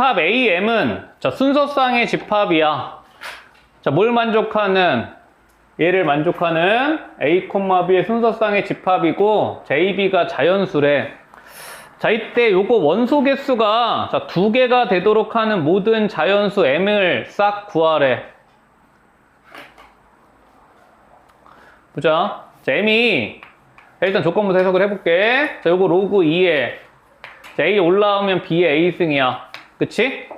집합 AM은 자, 순서쌍의 집합이야. 자, 뭘 만족하는? 얘를 만족하는 A, B의 순서쌍의 집합이고 JB가 자연수래. 자, 이때 요거 원소 개수가 자, 두 개가 되도록 하는 모든 자연수 M을 싹 구하래. 보자. 자, M이 일단 조건부터 해석을 해볼게. 자, 요거 로그 2에 자, A 올라오면 B의 A승이야. 그치?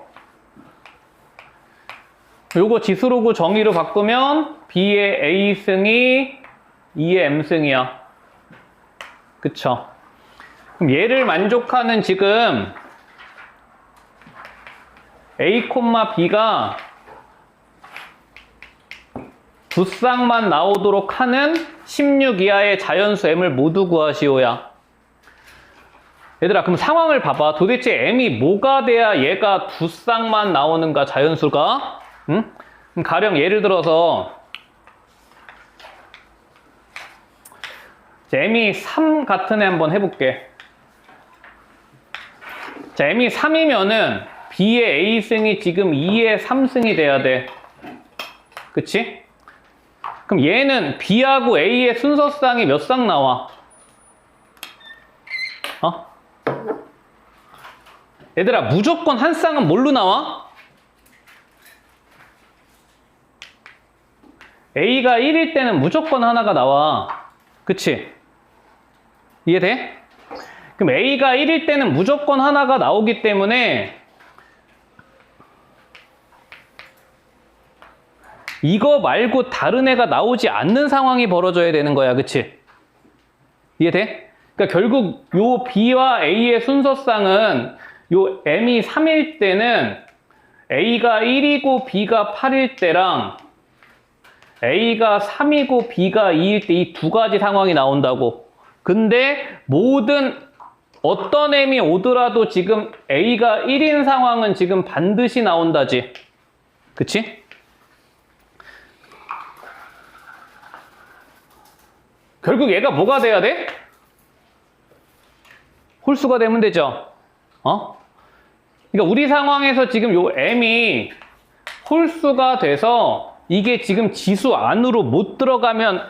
요거 지수로그 정의로 바꾸면 B의 A승이 2의 M승이야. 그쵸? 그럼 얘를 만족하는 지금 A, B가 두 쌍만 나오도록 하는 16 이하의 자연수 M을 모두 구하시오야. 얘들아, 그럼 상황을 봐봐. 도대체 M이 뭐가 돼야 얘가 두 쌍만 나오는가, 자연수가? 응? 가령 예를 들어서 자, M이 3 같은 애 한번 해볼게. 자, M이 3이면은 B의 A승이 지금 2의 3승이 돼야 돼. 그치? 그럼 얘는 B하고 A의 순서쌍이 몇 쌍 나와? 어? 얘들아, 무조건 한 쌍은 뭘로 나와? A가 1일 때는 무조건 하나가 나와. 그치? 이해돼? 그럼 A가 1일 때는 무조건 하나가 나오기 때문에 이거 말고 다른 애가 나오지 않는 상황이 벌어져야 되는 거야. 그치? 이해돼? 그러니까 결국 요 B와 A의 순서쌍은 요 M이 3일 때는 A가 1이고 B가 8일 때랑 A가 3이고 B가 2일 때 이 두 가지 상황이 나온다고. 근데 모든 어떤 M이 오더라도 지금 A가 1인 상황은 지금 반드시 나온다지. 그치? 결국 얘가 뭐가 돼야 돼? 홀수가 되면 되죠. 어? 그러니까 우리 상황에서 지금 요 M이 홀수가 돼서 이게 지금 지수 안으로 못 들어가면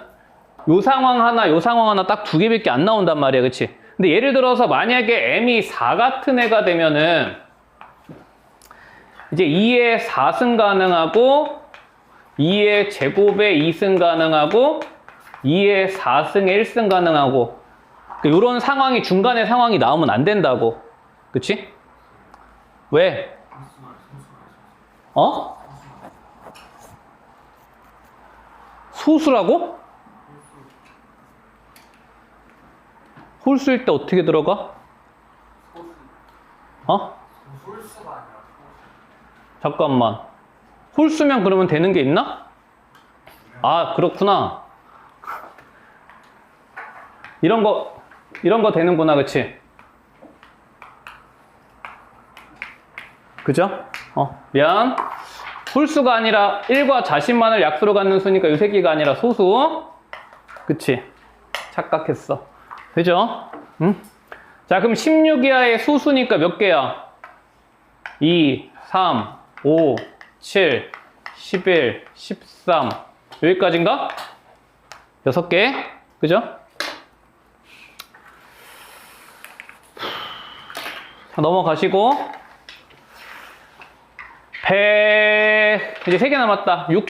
요 상황 하나, 요 상황 하나 딱 두 개밖에 안 나온단 말이야. 그치? 근데 예를 들어서 만약에 M이 4 같은 애가 되면은 이제 2의 4승 가능하고 2의 제곱에 2승 가능하고 2의 4승에 1승 가능하고 이런 상황이 중간에 상황이 나오면 안 된다고. 그치? 왜? 어? 소수라고? 홀수일 때 어떻게 들어가? 어? 잠깐만. 홀수면 그러면 되는 게 있나? 아, 그렇구나. 이런 거, 이런 거 되는구나, 그치? 그죠? 어, 미안. 홀수가 아니라 1과 자신만을 약수로 갖는 수니까 이 새끼가 아니라 소수. 그치? 착각했어. 되죠? 응? 자, 그럼 16 이하의 수수니까 몇 개야? 2, 3, 5, 7, 11, 13. 여기까지인가? 6개. 그죠? 자, 넘어가시고. 100, 이제 3개 남았다. 6